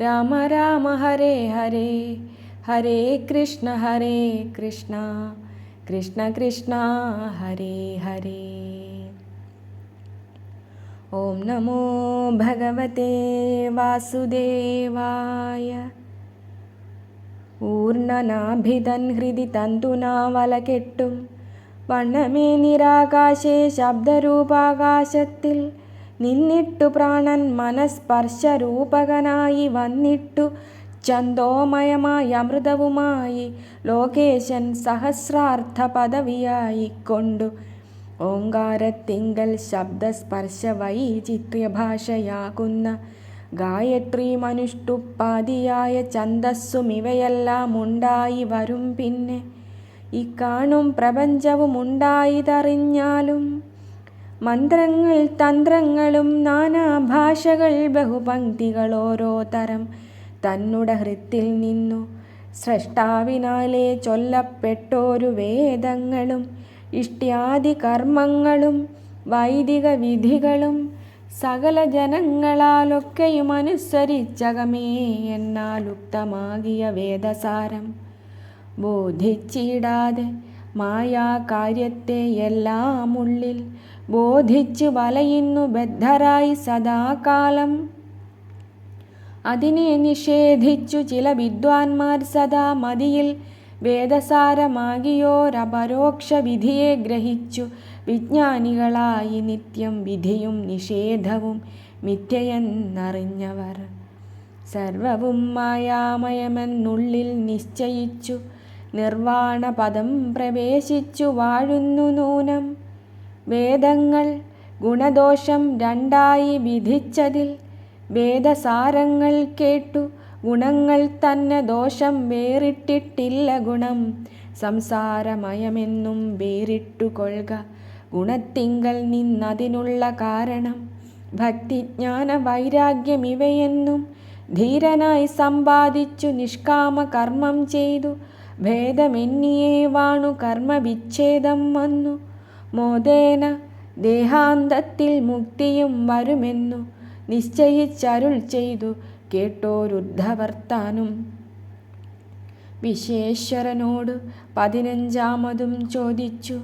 राम राम हरे हरे। हरे कृष्ण हरे कृष्ण। कृष्ण कृष्ण हरे हरे। ॐ नमो भगवते वासुदेवाय। ऊर्णनाभिदन् हृदि तन्तुनावलकेट्टु पण्णमे निराकाशे शब्दरूपाकाशति നിന്നിട്ടു പ്രാണൻ മനസ്പർശരൂപകനായി വന്നിട്ടു ചന്തോമയമായ അമൃതവുമായി ലോകേശൻ സഹസ്രാർത്ഥ പദവിയായിക്കൊണ്ടു ഓങ്കാരത്തിങ്കൽ ശബ്ദസ്പർശ വൈചിത്ര്യഭാഷയാകുന്ന ഗായത്രി മനുഷ്ടുപ്പാതിയായ ഛന്ദസ്സും ഇവയെല്ലാം ഉണ്ടായി വരും പിന്നെ. ഇക്കാണും പ്രപഞ്ചവും ഉണ്ടായിതറിഞ്ഞാലും മന്ത്രങ്ങൾ തന്ത്രങ്ങളും നാനാഭാഷകൾ ബഹുപംക്തികൾ ഓരോ തരം തന്നുട ഹൃത്തിൽ നിന്നു. സൃഷ്ടാവിനാലെ ചൊല്ലപ്പെട്ടോരു വേദങ്ങളും ഇഷ്ട്യാദി കർമ്മങ്ങളും വൈദിക വിധികളും സകല ജനങ്ങളാലൊക്കെയും അനുസരിച്ചകമേ എന്നാലുക്തമാകിയ വേദസാരം. ബോധിച്ചിടാതെ മായാകാര്യത്തെ എല്ലാം ഉള്ളിൽ ബോധിച്ചു വലയുന്നു ബദ്ധരായി സദാകാലം. അതിനെ നിഷേധിച്ചു ചില വിദ്വാൻമാർ സദാ മതിയിൽ വേദസാരമാകിയോരപരോക്ഷ വിധിയെ ഗ്രഹിച്ചു. വിജ്ഞാനികളായി നിത്യം വിധിയും നിഷേധവും മിഥ്യയെന്നറിഞ്ഞവർ സർവവും മായാമയമെന്നുള്ളിൽ നിശ്ചയിച്ചു. നിർവാണപദം പ്രവേശിച്ചു വാഴുന്നു നൂനം. വേദങ്ങൾ ഗുണദോഷം രണ്ടായി വിധിച്ചതിൽ വേദസാരങ്ങൾ കേട്ടു. ഗുണങ്ങൾ തന്നെ ദോഷം വേറിട്ടിട്ടില്ല ഗുണം. സംസാരമയമെന്നും വേറിട്ടു കൊള്ളുക ഗുണത്തിങ്കൽ നിന്നതിനുള്ള കാരണം. ഭക്തിജ്ഞാന വൈരാഗ്യം ഇവയെന്നും ധീരനായി സമ്പാദിച്ചു നിഷ്കാമ കർമ്മം ചെയ്തു. ഭേദമെന്നിയേ വാണു കർമ്മവിച്ഛേദം വന്നു. മോദേന ദേഹാന്തത്തിൽ മുക്തിയും വരുമെന്നു നിശ്ചയിച്ചരുൾ ചെയ്തു കേട്ടോരുദ്ധവർത്താനും. വിശ്വേശ്വരനോട് പതിനഞ്ചാമതും ചോദിച്ചു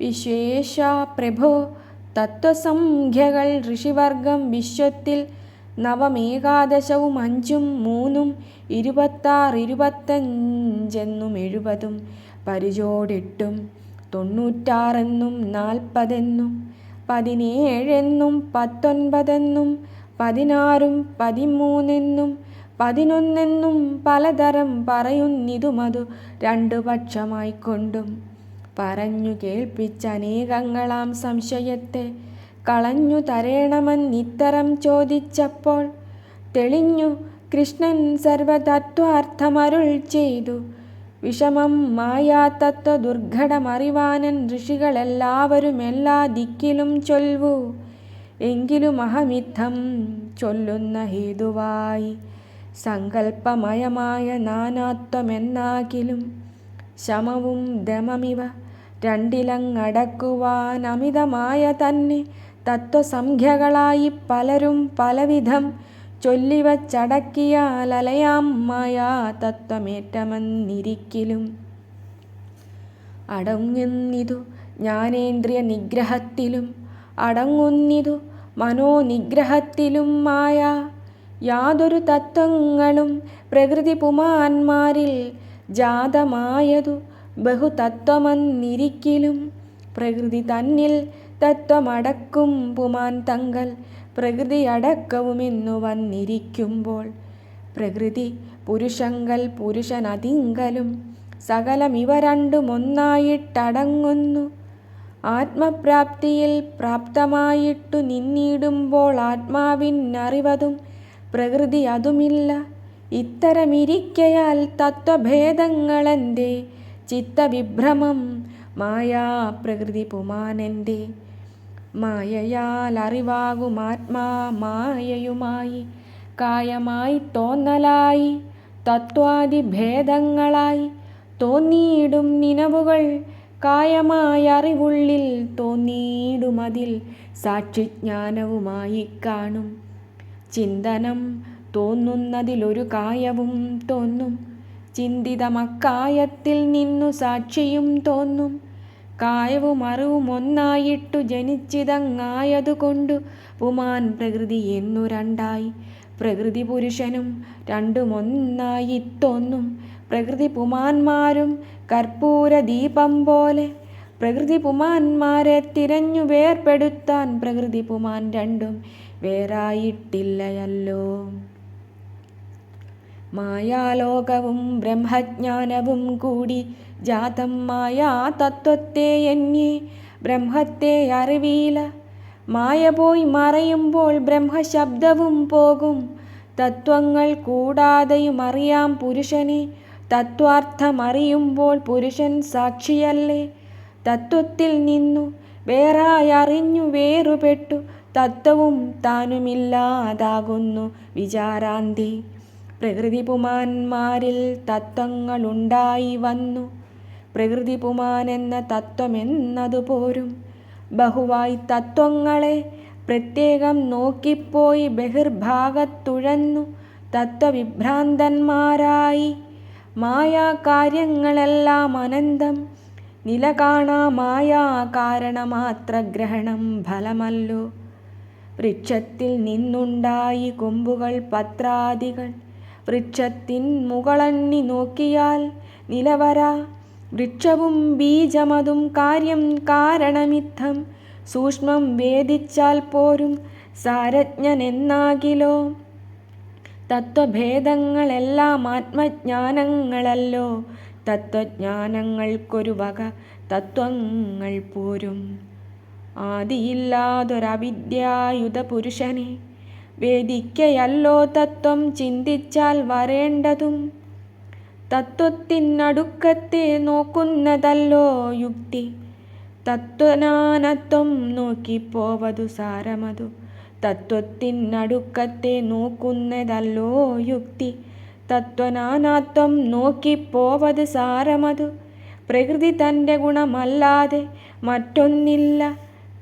വിശ്വേശ പ്രഭോ തത്വസംഖ്യകൾ ഋഷിവർഗം വിശ്വത്തിൽ നവമേകാദശവും അഞ്ചും മൂന്നും ഇരുപത്താറ് ഇരുപത്തഞ്ചെന്നും എഴുപതും പരിചോടെട്ടും തൊണ്ണൂറ്റാറെന്നും നാൽപ്പതെന്നും പതിനേഴെന്നും പത്തൊൻപതെന്നും പതിനാറും പതിമൂന്നെന്നും പതിനൊന്നെന്നും പലതരം പറയുന്നിതുമതു രണ്ടു പക്ഷമായിക്കൊണ്ടും പറഞ്ഞു കേൾപ്പിച്ച അനേകങ്ങളാം സംശയത്തെ കളഞ്ഞു തരേണമെന്നിത്തരം ചോദിച്ചപ്പോൾ തെളിഞ്ഞു കൃഷ്ണൻ സർവതത്വാർത്ഥമരുൾ ചെയ്തു. വിഷമം മായാതത്വ ദുർഘടമറിവാനൻ ഋഷികളെല്ലാവരും എല്ലാ ദിക്കിലും ചൊൽവു. എങ്കിലും അഹമിത്തം ചൊല്ലുന്ന ഹേതുവായി സങ്കല്പമയമായ നാനാത്വമെന്നാകിലും ശമവും ദമമിവ രണ്ടിലങ്ങടക്കുവാൻ അമിതമായ തന്നെ തത്വസംഖ്യകളായി പലരും പലവിധം ചൊല്ലിവച്ചടക്കിയാൽ അലയാം തത്വമേറ്റമെന്നിരിക്കലും. അടങ്ങുന്നിതു ജ്ഞാനേന്ദ്രിയ നിഗ്രഹത്തിലും അടങ്ങുന്നിതു മനോനിഗ്രഹത്തിലും മായ യാതൊരു തത്വങ്ങളും പ്രകൃതി പുമാന്മാരിൽ ജാതമായതു ബഹുതത്വമെന്നിരിക്കലും. പ്രകൃതി തന്നിൽ തത്വമടക്കും പുമാൻ തങ്കൽ പ്രകൃതി അടക്കവുമെന്നു വന്നിരിക്കുമ്പോൾ പ്രകൃതി പുരുഷങ്കൽ പുരുഷനതിങ്കലും സകലം ഇവ രണ്ടും ഒന്നായിട്ടടങ്ങുന്നു. ആത്മപ്രാപ്തിയിൽ പ്രാപ്തമായിട്ടു നിന്നിടുമ്പോൾ ആത്മാവിനറിവതും പ്രകൃതി അതുമില്ല. ഇത്തരമിരിക്കയാൽ തത്വഭേദങ്ങളെന്റെ ചിത്തവിഭ്രമം മായാ പ്രകൃതി പുമാനെന്റെ മായയാൽ അറിവാകുമാത്മാ മായയുമായി കായമായി തോന്നലായി തത്വാദി ഭേദങ്ങളായി തോന്നിയിടും നിനവുകൾ. കായമായ അറിവുള്ളിൽ തോന്നിയിടുമതിൽ സാക്ഷിജ്ഞാനവുമായി കാണും. ചിന്തനം തോന്നുന്നതിലൊരു കായവും തോന്നും. ചിന്തിതമക്കായത്തിൽ നിന്നു സാക്ഷിയും തോന്നും. കായവും അറിവും ഒന്നായിട്ടു ജനിച്ചിതങ്ങായതുകൊണ്ടു ഉമാൻ പ്രകൃതി എന്നു രണ്ടായി. പ്രകൃതി പുരുഷനും രണ്ടുമൊന്നായി തോന്നും പ്രകൃതി പുമാന്മാരും കർപ്പൂര ദീപം പോലെ. പ്രകൃതി പുമാന്മാരെ തിരഞ്ഞു വേർപെടുത്താൻ പ്രകൃതി പുമാൻ രണ്ടും വേറായിട്ടില്ലയല്ലോ. മായാലോകവും ബ്രഹ്മജ്ഞാനവും കൂടി ജാതം ആ തത്വത്തെ എന്നെ ബ്രഹ്മത്തെ അറിവീല. മായ പോയി മറയുമ്പോൾ ബ്രഹ്മശബ്ദവും പോകും. തത്വങ്ങൾ കൂടാതെയും അറിയാം പുരുഷനെ. തത്വാർത്ഥമറിയുമ്പോൾ പുരുഷൻ സാക്ഷിയല്ലേ. തത്വത്തിൽ നിന്നു വേറായി അറിഞ്ഞു വേറുപെട്ടു. തത്വവും താനുമില്ലാതാകുന്നു വിചാരാന്തി. പ്രകൃതിപുമാന്മാരിൽ തത്വങ്ങളുണ്ടായി വന്നു. പ്രകൃതി പുമാൻ എന്ന തത്വമെന്നതു പോരും. ബഹുവായി തത്വങ്ങളെ പ്രത്യേകം നോക്കിപ്പോയി ബഹിർഭാഗത്തുഴന്നു തത്വവിഭ്രാന്തന്മാരായി. മായാകാര്യങ്ങളെല്ലാം അനന്തം നില കാണാ മായാ കാരണമാത്ര ഗ്രഹണം ഫലമല്ലോ. വൃക്ഷത്തിൽ നിന്നുണ്ടായി കൊമ്പുകൾ പത്രാദികൾ. വൃക്ഷത്തിൻ മുകളണ്ണി നോക്കിയാൽ നിലവര വൃക്ഷവും ബീജമതും കാര്യം കാരണമിത്തം. സൂക്ഷ്മം വേദിച്ചാൽ പോരും സാരജ്ഞനെന്നാകിലോ? തത്വഭേദങ്ങളെല്ലാം ആത്മജ്ഞാനങ്ങളല്ലോ. തത്വജ്ഞാനങ്ങൾക്കൊരു വക തത്വങ്ങൾ പോരും. ആദിയില്ലാതൊരവിദ്യായുധ പുരുഷനെ വേദിക്കയല്ലോ തത്വം ചിന്തിച്ചാൽ വരേണ്ടതും. തത്വത്തിനടുക്കത്തെ നോക്കുന്നതല്ലോ യുക്തി. തത്വനാനത്വം നോക്കിപ്പോവതു സാരമതു. തത്വത്തിനടുക്കത്തെ നോക്കുന്നതല്ലോ യുക്തി. തത്വനാനാത്വം നോക്കിപ്പോവത് സാരമതു. പ്രകൃതി തന്റെ ഗുണമല്ലാതെ മറ്റൊന്നില്ല.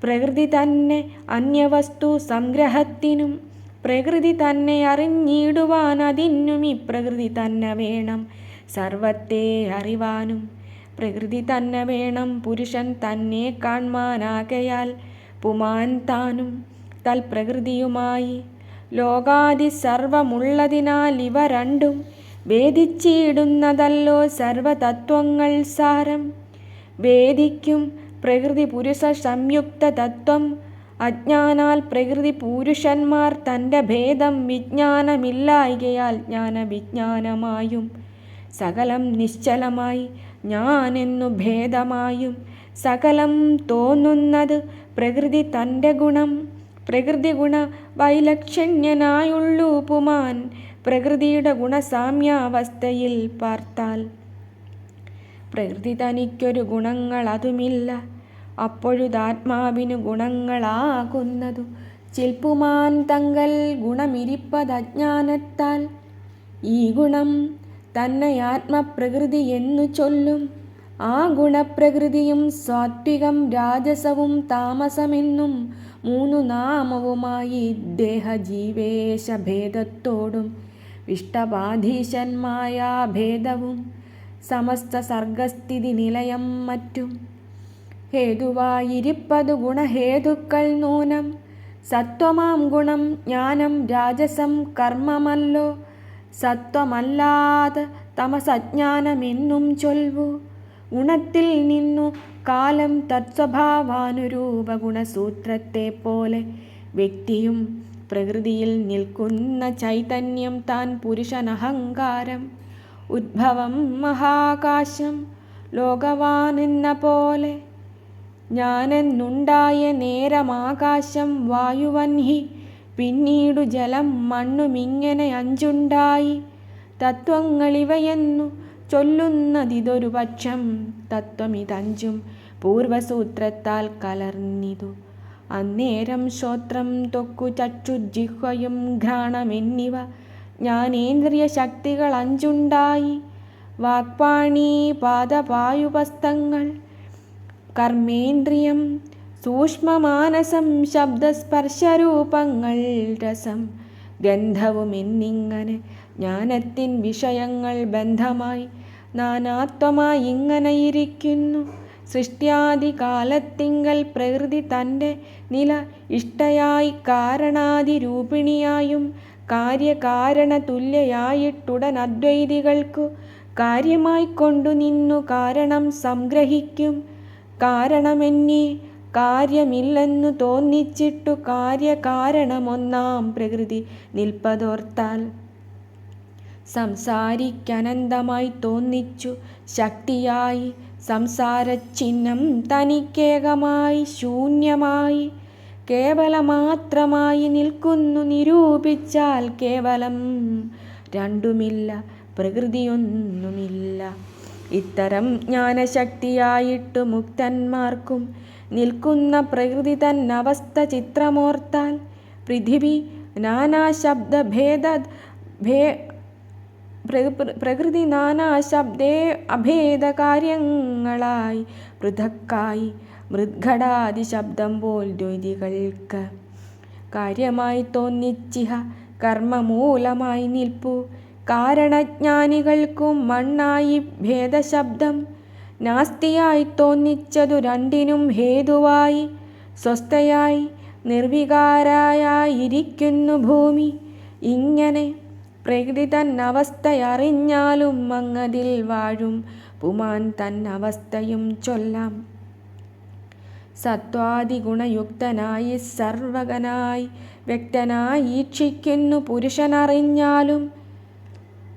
പ്രകൃതി തന്നെ അന്യവസ്തു സംഗ്രഹത്തിനും പ്രകൃതി തന്നെ അറിഞ്ഞിടുവാൻ അതിനും ഈ പ്രകൃതി തന്നെ വേണം. സർവത്തെ അറിവാനും പ്രകൃതി തന്നെ വേണം പുരുഷൻ തന്നെ കാൺമാനാകയാൽ പുമാൻ താനും തൽപ്രകൃതിയുമായി. ലോകാദി സർവമുള്ളതിനാൽ ഇവ രണ്ടും വേദിച്ചിടുന്നതല്ലോ സർവതത്വങ്ങൾ സാരം. വേദിക്കും പ്രകൃതി പുരുഷ സംയുക്ത തത്വം. അജ്ഞാനാൽ പ്രകൃതി പുരുഷന്മാർ തന്റെ ഭേദം വിജ്ഞാനമില്ലായികയാൽ ജ്ഞാനവിജ്ഞാനമായും സകലം നിശ്ചലമായി ഞാനെന്നു ഭേദമായും സകലം തോന്നുന്നത് പ്രകൃതി തന്റെ ഗുണം. പ്രകൃതി ഗുണ വൈലക്ഷണ്യനായുള്ളൂ പുമാൻ പ്രകൃതിയുടെ ഗുണസാമ്യാവസ്ഥയിൽ പാർത്താൽ പ്രകൃതി തനിക്കൊരു ഗുണങ്ങൾ അതുമില്ല. അപ്പോഴുതാത്മാവിനു ഗുണങ്ങളാകുന്നതു. ചിൽപ്പുമാൻ തങ്കൽ ഗുണമിരിപ്പതജ്ഞാനത്താൽ ഈ ഗുണം തന്നെ ആത്മപ്രകൃതി എന്നു ചൊല്ലും. ആ ഗുണപ്രകൃതിയും സാത്വികം രാജസവും താമസമെന്നും മൂന്നു നാമവുമായി ദേഹജീവേശഭേദത്തോടും ഇഷ്ടബാധീശന്മായ ഭേദവും സമസ്ത സർഗസ്ഥിതി നിലയം മറ്റും. ഹേതുവായിരിപ്പതു ഗുണഹേതുക്കൾ നൂനം. സത്വമാം ഗുണം ജ്ഞാനം രാജസം കർമ്മമല്ലോ. സത്വമല്ലാതെ തമസജ്ഞാനമെന്നും ചൊൽവു. ഗുണത്തിൽ നിന്നു കാലം തത്സ്വഭാവാനുരൂപ ഗുണസൂത്രത്തെ പോലെ വ്യക്തിയും പ്രകൃതിയിൽ നിൽക്കുന്ന ചൈതന്യം താൻ പുരുഷനഹങ്കാരം. ഉദ്ഭവം മഹാകാശം ലോകവാനെന്ന പോലെ ഞാനെന്നുണ്ടായ നേരമാകാശം വായുവൻഹി പിന്നീടു ജലം മണ്ണുമിങ്ങനെ അഞ്ചുണ്ടായി. തത്വങ്ങളിവയെന്നു ചൊല്ലുന്നതിതൊരു പക്ഷം തത്വമിതഞ്ചും പൂർവസൂത്രത്താൽ കലർന്നിതു. അന്നേരം ശ്രോത്രം തൊക്കു ത്വക്കു ചക്ഷുജിഹ്വയും ഘ്രാണമെന്നിവ ജ്ഞാനേന്ദ്രിയ ശക്തികൾ അഞ്ചുണ്ടായി. വാക്പാണി പാദപായുപസ്തങ്ങൾ കർമ്മേന്ദ്രിയം സൂക്ഷ്മമാനസം ശബ്ദസ്പർശരൂപങ്ങൾ രസം ഗന്ധവും എന്നിങ്ങനെ ജ്ഞാനത്തിൻ വിഷയങ്ങൾ ബന്ധമായി നാനാത്വമായി ഇങ്ങനെ ഇരിക്കുന്നു. സൃഷ്ട്യാദി കാലത്തിങ്കൽ പ്രകൃതി തന്റെ നില ഇഷ്ടയായി കാരണാതിരൂപിണിയായും കാര്യകാരണ തുല്യയായിട്ടുടൻ അദ്വൈതികൾക്കു കാര്യമായി കൊണ്ടു നിന്നു കാരണം സംഗ്രഹിക്കും. കാരണമെന്നേ കാര്യമില്ലെന്നു തോന്നിച്ചിട്ടു കാര്യകാരണമൊന്നാം പ്രകൃതി നിൽപ്പതോർത്താൽ. സംസാരിക്കനന്തമായി തോന്നിച്ചു ശക്തിയായി സംസാരചിഹ്നം തനിക്കേകമായി ശൂന്യമായി. കേവലമാത്രമായി നിൽക്കുന്നു നിരൂപിച്ചാൽ കേവലം രണ്ടുമില്ല പ്രകൃതിയൊന്നുമില്ല. ഇത്തരം ജ്ഞാനശക്തിയായിട്ട് മുക്തന്മാർക്കും നിൽക്കുന്ന പ്രകൃതി തന്നവസ്ഥ ചിത്രമോർത്താൽ. പൃഥിവി നാനാശബ്ദഭേദ ഭേ പ്രകൃതി നാനാശബ്ദേ അഭേദ കാര്യങ്ങളായി. പൃഥക്കായി മൃദ്ഘടാദി ശബ്ദം പോൽ ദ്വൈതികൾക്ക് കാര്യമായി തോന്നിച്ചിഹ കർമ്മമൂലമായി നിൽപ്പു. കാരണജ്ഞാനികൾക്കും മണ്ണായി ഭേദശബ്ദം. നാസ്തിയായി തോന്നിച്ചതു രണ്ടിനും ഹേതുവായി സ്വസ്ഥയായി നിർവികാരായിരിക്കുന്നു ഭൂമി. ഇങ്ങനെ പ്രകൃതി തന്നവസ്ഥയറിഞ്ഞാലും മങ്ങതിൽ വാഴും പുമാൻ തന്നവസ്ഥയും ചൊല്ലാം. സത്വാദിഗുണയുക്തനായി സർവകനായി വ്യക്തനായി ഈക്ഷിക്കുന്നു പുരുഷനറിഞ്ഞാലും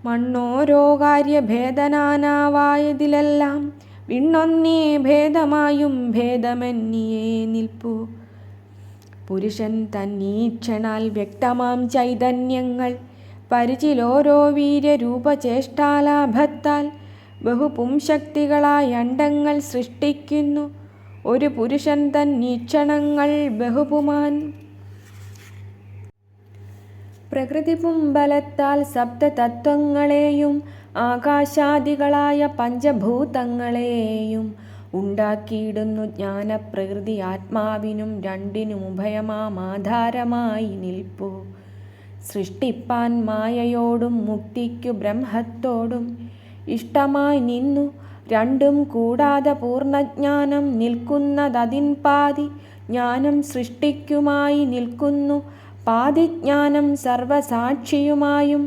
മണ്ണോരോ കാര്യഭേദനാനാവായതിലെല്ലാം വിണ്ണൊന്നേ ഭേദമായും ഭേദമന്യേ നിൽപ്പു. പുരുഷൻ തന്നീക്ഷണാൽ വ്യക്തമാം ചൈതന്യങ്ങൾ പരിചിലോരോ വീര്യരൂപചേഷ്ടാലാഭത്താൽ ബഹുപുംശക്തികളായ അണ്ടങ്ങൾ സൃഷ്ടിക്കുന്നു. ഒരു പുരുഷൻ തന്നീക്ഷണങ്ങൾ ബഹുപുമാൻ. പ്രകൃതിപുംബലത്താൽ സപ്തതത്വങ്ങളെയും ആകാശാദികളായ പഞ്ചഭൂതങ്ങളെയും ഉണ്ടാക്കിയിടുന്നു ജ്ഞാനപ്രകൃതി ആത്മാവിനും രണ്ടിനും ഉഭയമാമാധാരമായി നിൽപ്പു. സൃഷ്ടിപ്പാൻ മായയോടും മുക്തിക്കു ബ്രഹ്മത്തോടും ഇഷ്ടമായി നിന്നു. രണ്ടും കൂടാതെ പൂർണജ്ഞാനം നിൽക്കുന്നതതിൻ പാതി ജ്ഞാനം സൃഷ്ടിക്കുമായി നിൽക്കുന്നു. പാതിജ്ഞാനം സർവസാക്ഷിയുമായും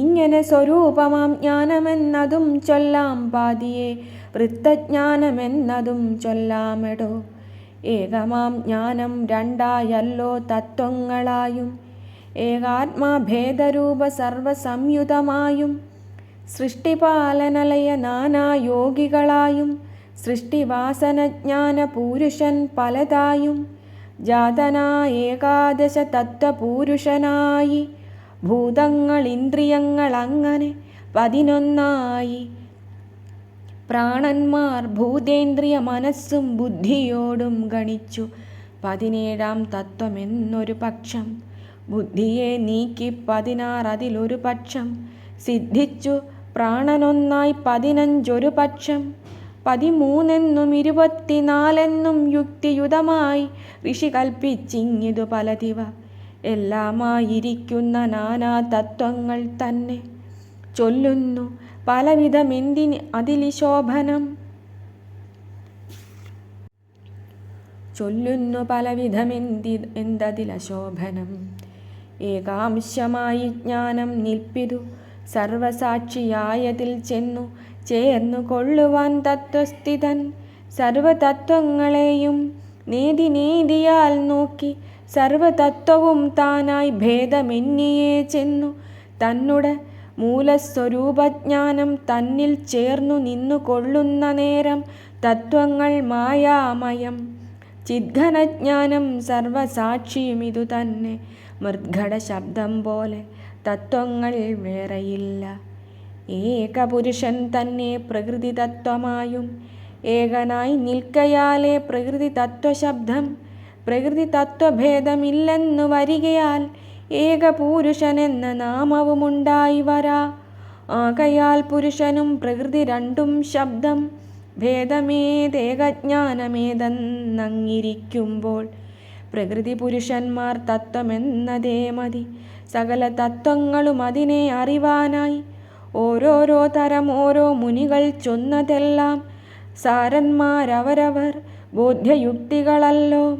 ഇങ്ങനെ സ്വരൂപമാം ജ്ഞാനമെന്നതും ചൊല്ലാം പാതിയെ വൃത്തജ്ഞാനമെന്നതും ചൊല്ലാമെടോ. ഏകമാം ജ്ഞാനം രണ്ടായല്ലോ തത്വങ്ങളായും ഏകാത്മാഭേദരൂപ സർവസംയുതമായും സൃഷ്ടിപാലനലയ നാനായോഗികളായും സൃഷ്ടിവാസനജ്ഞാന പുരുഷൻ പലതായും ജാതനാ ഏകാദശ തത്വപൂരുഷനായി ഭൂതങ്ങൾ ഇന്ദ്രിയങ്ങൾ അങ്ങനെ പതിനൊന്നായി. പ്രാണന്മാർ ഭൂതേന്ദ്രിയ മനസ്സും ബുദ്ധിയോടും ഗണിച്ചു. പതിനേഴാം തത്വമെന്നൊരു പക്ഷം. ബുദ്ധിയെ നീക്കി പതിനാറ് അതിലൊരു പക്ഷം. സിദ്ധിച്ചു പ്രാണനൊന്നായി പതിനഞ്ചൊരു പക്ഷം. പതിമൂന്നെന്നും ഇരുപത്തിനാലെന്നും യുക്തിയുതമായി ഋഷി കൽപ്പിച്ചിങ്ങിതു പലതിവ. എല്ലാമായിരിക്കുന്ന നാനാ തത്വങ്ങൾ തന്നെ ചൊല്ലുന്നു. പലവിധമെന്തിന് അതിലി ശോഭനം ചൊല്ലുന്നു പലവിധമെന്തി എന്തതിലശോഭനം. ഏകാംശമായി ജ്ഞാനം നിൽപ്പിതു. സർവസാക്ഷിയായതിൽ ചെന്നു ചേർന്നു കൊള്ളുവാൻ തത്വസ്ഥിതൻ. സർവതത്വങ്ങളെയും നീതി നീതിയാൽ നോക്കി സർവതത്വവും താനായി ഭേദമെന്നിയേ ചെന്നു. തന്നുട മൂലസ്വരൂപജ്ഞാനം തന്നിൽ ചേർന്നു നിന്നു കൊള്ളുന്ന നേരം തത്വങ്ങൾ മായാമയം. ചിദ്ഘനജ്ഞാനം സർവസാക്ഷിയും ഇതു തന്നെ. മൃദ്ഘട ശബ്ദം പോലെ തത്വങ്ങൾ വേറെയില്ല. ഏകപുരുഷൻ തന്നെ പ്രകൃതി തത്വമായും ഏകനായി നിൽക്കയാലേ പ്രകൃതി തത്വശബ്ദം പ്രകൃതി തത്വഭേദമില്ലെന്നു വരികയാൽ ഏകപുരുഷനെന്ന നാമവുമുണ്ടായി വരാ. ആകയാൽ പുരുഷനും പ്രകൃതി രണ്ടും ശബ്ദം. ഭേദമേതേകജ്ഞാനമേതെന്നങ്ങിരിക്കുമ്പോൾ പ്രകൃതി പുരുഷന്മാർ തത്വമെന്നതേ മതി. സകല തത്വങ്ങളും അതിനെ അറിവാനായി ഓരോരോ തരം ഓരോ മുനികൾ ചൊന്നതെല്ലാം സാരന്മാരവരവർ ബോധ്യയുക്തികളല്ലോ.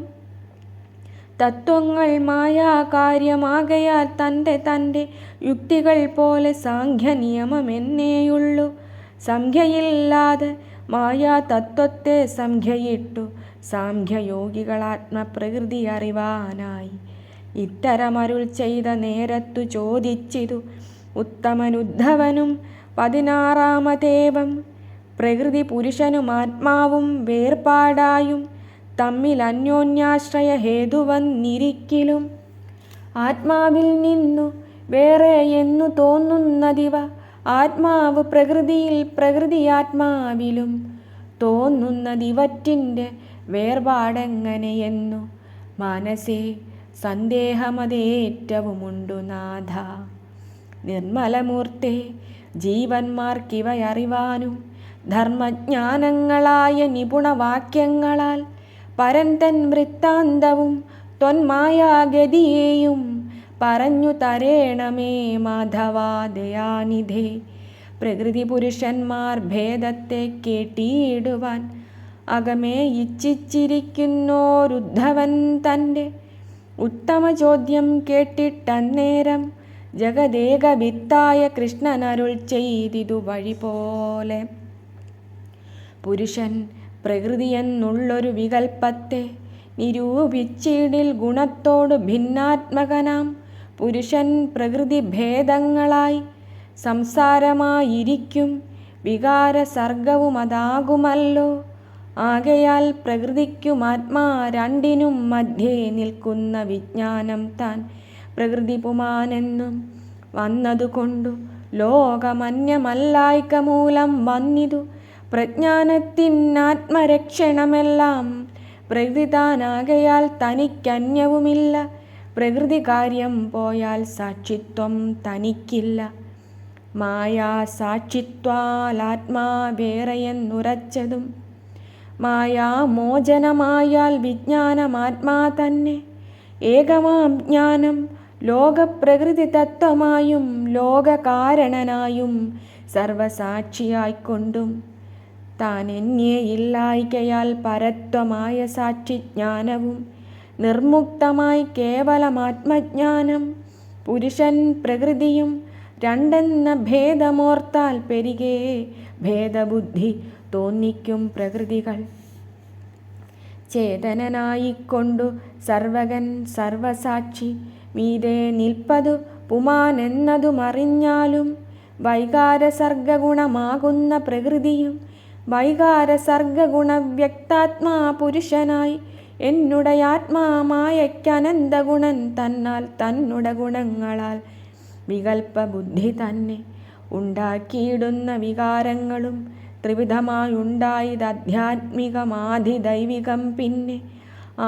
തത്വങ്ങൾ മായാകാര്യമാകയാൽ തന്റെ തന്റെ യുക്തികൾ പോലെ സാഖ്യനിയമം നിയമമെന്നേയുള്ളൂ സംഖ്യയില്ലാതെ മായാ തത്വത്തെ സംഖ്യയിട്ടു. സാഖ്യയോഗികളാത്മപ്രകൃതി അറിവാനായി. ഇത്തരമരുൾ ചെയ്ത നേരത്തു ചോദിച്ചിതു. ഉത്തമനുദ്ധവനും പതിനാറാമതേവം പ്രകൃതി പുരുഷനും ആത്മാവും വേർപാടായും തമ്മിൽ അന്യോന്യാശ്രയ ഹേതുവന്നിരിക്കിലും ആത്മാവിൽ നിന്നു വേറെ എന്നു തോന്നുന്നതിവ ആത്മാവ് പ്രകൃതിയിൽ പ്രകൃതി ആത്മാവിലും തോന്നുന്നതിവറ്റിന്റെ വേർപാടെങ്ങനെയെന്നു മനസ്സേ സന്ദേഹമതേറ്റവുമുണ്ടു നാഥ. നിർമ്മലമൂർത്തെ ജീവന്മാർക്കിവയറിവാനും ധർമ്മജ്ഞാനങ്ങളായ നിപുണവാക്യങ്ങളാൽ പരൻ തൻ വൃത്താന്തവും ത്വന്മായാഗതിയെയും പറഞ്ഞു തരേണമേ മാധവാദയാനിധേ പ്രകൃതി പുരുഷന്മാർ ഭേദത്തെ കേട്ടിയിടുവാൻ അകമേ ഇച്ഛിച്ചിരിക്കുന്നോരുദ്ധവൻ തന്റെ ഉത്തമ ചോദ്യം കേട്ടിട്ടന്നേരം ജഗദേകവിത്തായ കൃഷ്ണനരുൾ ചെയ്തിതു വഴി പോലെ പുരുഷൻ പ്രകൃതിയെന്നുള്ളൊരു വികൽപ്പത്തെ നിരൂപിച്ചിടിൽ ഗുണത്തോട് ഭിന്നാത്മകനാം. പുരുഷൻ പ്രകൃതി ഭേദങ്ങളായി സംസാരമായിരിക്കും. വികാര സർഗവും അതാകുമല്ലോ ആകയാൽ പ്രകൃതിക്കും ആത്മാ രണ്ടിനും മധ്യേ നിൽക്കുന്ന വിജ്ഞാനം താൻ പ്രകൃതിപുമാനെന്നും വന്നതുകൊണ്ടു ലോകമന്യമല്ലായ്ക മൂലം വന്നിതു. പ്രജ്ഞാനത്തിനാത്മരക്ഷണമെല്ലാം പ്രകൃതി താനാകയാൽ തനിക്കന്യവുമില്ല. പ്രകൃതി കാര്യം പോയാൽ സാക്ഷിത്വം തനിക്കില്ല. മായാ സാക്ഷിത്വാലാത്മാ വേറെയെന്നുറച്ചതും മായാമോചനമായാൽ വിജ്ഞാനമാത്മാ തന്നെ ഏകമാം ജ്ഞാനം ലോകപ്രകൃതി തത്വമായും ലോകകാരണനായും സർവസാക്ഷിയായിക്കൊണ്ടും താൻ എന്നെ ഇല്ലായ്കയാൽ പരത്വമായ സാക്ഷിജ്ഞാനവും നിർമുക്തമായി കേവലമാത്മജ്ഞാനം പുരുഷൻ പ്രകൃതിയും രണ്ടെന്ന ഭേദമോർത്താൽ പെരികെ ഭേദബുദ്ധി തോന്നിക്കും പ്രകൃതികൾ. ചേതനനായിക്കൊണ്ടു സർവകൻ സർവസാക്ഷി മീതെ നിൽപ്പതു പുമാനെന്നതുമറിഞ്ഞാലും വൈകാരസർഗഗുണമാകുന്ന പ്രകൃതിയും വൈകാരസർഗഗുണവ്യക്താത്മാ പുരുഷനായി എന്നുടയാത്മാമായക്കനന്തഗുണൻ തന്നാൽ തന്നുട ഗുണങ്ങളാൽ വികൽപ്പ ബുദ്ധി തന്നെ ഉണ്ടാക്കിയിടുന്ന വികാരങ്ങളും ത്രിവിധമായുണ്ടായത് ആധ്യാത്മികമാധിദൈവികം പിന്നെ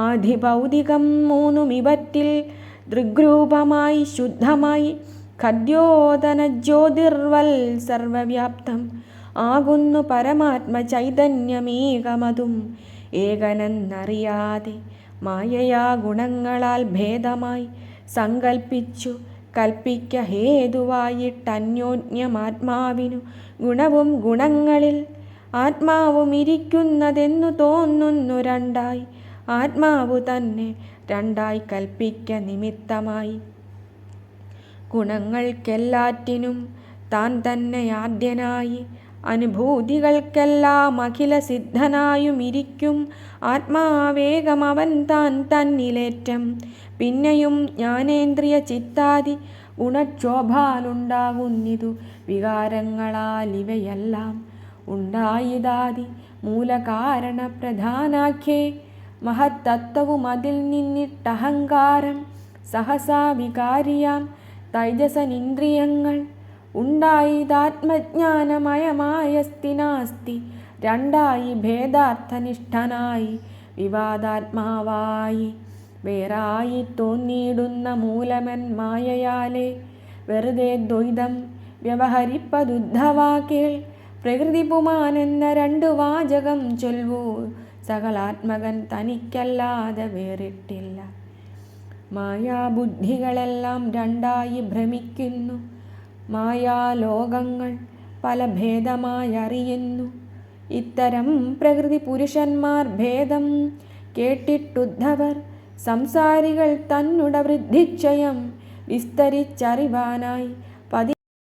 ആധിഭൗതികം മൂന്നും ഇവറ്റിൽ ദൃഗ്രൂപമായി ശുദ്ധമായി ഖദ്യോതന ജ്യോതിർവൽ സർവവ്യാപ്തം ആകുന്നു പരമാത്മ ചൈതന്യമേകമതും. ഏകനെന്നറിയാതെ മായയാ ഗുണങ്ങളാൽ ഭേദമായി സങ്കൽപ്പിച്ചു കൽപ്പിക്ക ഹേതുവായിട്ടന്യോന്യമാത്മാവിനു ഗുണവും ഗുണങ്ങളിൽ ആത്മാവും ഇരിക്കുന്നതെന്നു തോന്നുന്നു രണ്ടായി. ആത്മാവ് തന്നെ രണ്ടായി കൽപ്പിക്ക നിമിത്തമായി. ഗുണങ്ങൾക്കെല്ലാറ്റിനും താൻ തന്നെ ആദ്യനായി അനുഭൂതികൾക്കെല്ലാം അഖില സിദ്ധനായുമിരിക്കും ആത്മാവേഗം അവൻ താൻ തന്നിലേറ്റം. പിന്നെയും ജ്ഞാനേന്ദ്രിയ ചിത്താദി ഗുണക്ഷോഭാലുണ്ടാകുന്നിതു. വികാരങ്ങളാൽ ഇവയെല്ലാം ഉണ്ടായിതാതി മൂലകാരണ പ്രധാനാഖ്യേ മഹത്തത്വവും അതിൽ നിന്നിട്ടഹങ്കാരം സഹസാ വികാരിയാം തൈജസനിന്ദ്രിയങ്ങൾ ഉണ്ടായിതാത്മജ്ഞാനമയമായ സ്ഥിനാസ്തി രണ്ടായി ഭേദാർത്ഥനിഷ്ഠനായി വിവാദാത്മാവായി. വേറായി തോന്നിയിടുന്ന മൂലമൻ മായയാലെ വെറുതെ ദ്വൈതം വ്യവഹരിപ്പതുദ്ധവാക്കേൾ പ്രകൃതി പുമാനെന്ന രണ്ടു വാചകം ചൊൽവൂ സകലാത്മകൻ തനിക്കല്ലാതെ വേറിട്ടില്ല. മായാബുദ്ധികളെല്ലാം രണ്ടായി ഭ്രമിക്കുന്നു. മായാലോകങ്ങൾ പല ഭേദമായി അറിയുന്നു ഇത്തരം പ്രകൃതി പുരുഷന്മാർ ഭേദം കേട്ടിട്ടുദ്ധവർ. സംസാരികൾ തന്നുട വൃദ്ധിക്ഷയം വിസ്തരിച്ചറിവാനായി